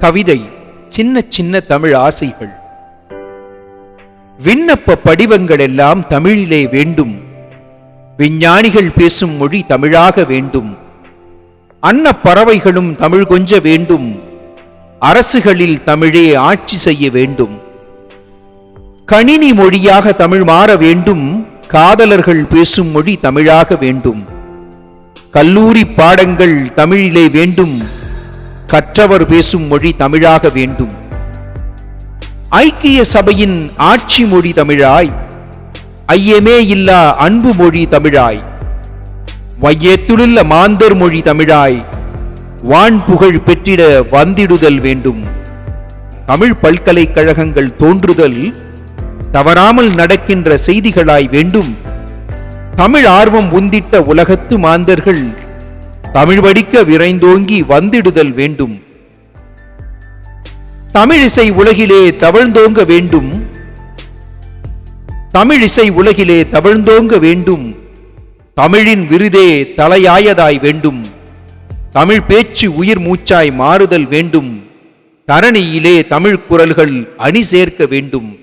கவிதை சின்ன சின்ன தமிழ் ஆசைகள். விண்ணப்ப படிவங்கள் எல்லாம் தமிழிலே வேண்டும். விஞ்ஞானிகள் பேசும் மொழி தமிழாக வேண்டும். அன்ன பறவைகளும் தமிழ் கொஞ்ச வேண்டும். அரசுகளில் தமிழே ஆட்சி செய்ய வேண்டும். கணினி மொழியாக தமிழ் மாற வேண்டும். காதலர்கள் பேசும் மொழி தமிழாக வேண்டும். கல்லூரி பாடங்கள் தமிழிலே வேண்டும். கற்றவர் பேசும் மொழி தமிழாக வேண்டும். ஐக்கிய சபையின் ஆட்சி மொழி தமிழாய் ஐயமே இல்லா அன்பு மொழி தமிழாய் வையத்துள்ள மாந்தர் மொழி தமிழாய் வான் புகழ் பெற்றிட வந்திடுதல் வேண்டும். தமிழ் பல்கலைக்கழகங்கள் தோன்றுதல் தவறாமல் நடக்கின்ற செய்திகளாய் வேண்டும். தமிழ் ஆர்வம் உந்திட்ட உலகத்து மாந்தர்கள் தமிழ் படிக்க விரைந்தோங்கி வந்திடுதல் வேண்டும். தமிழிசை உலகிலே தவழ்ந்தோங்க வேண்டும். தமிழிசை உலகிலே தவழ்ந்தோங்க வேண்டும். தமிழின் விருதே தலையாயதாய் வேண்டும். தமிழ் பேச்சு உயிர் மூச்சாய் மாறுதல் வேண்டும். தரணியிலே தமிழ் குரல்கள் அணி சேர்க்க வேண்டும்.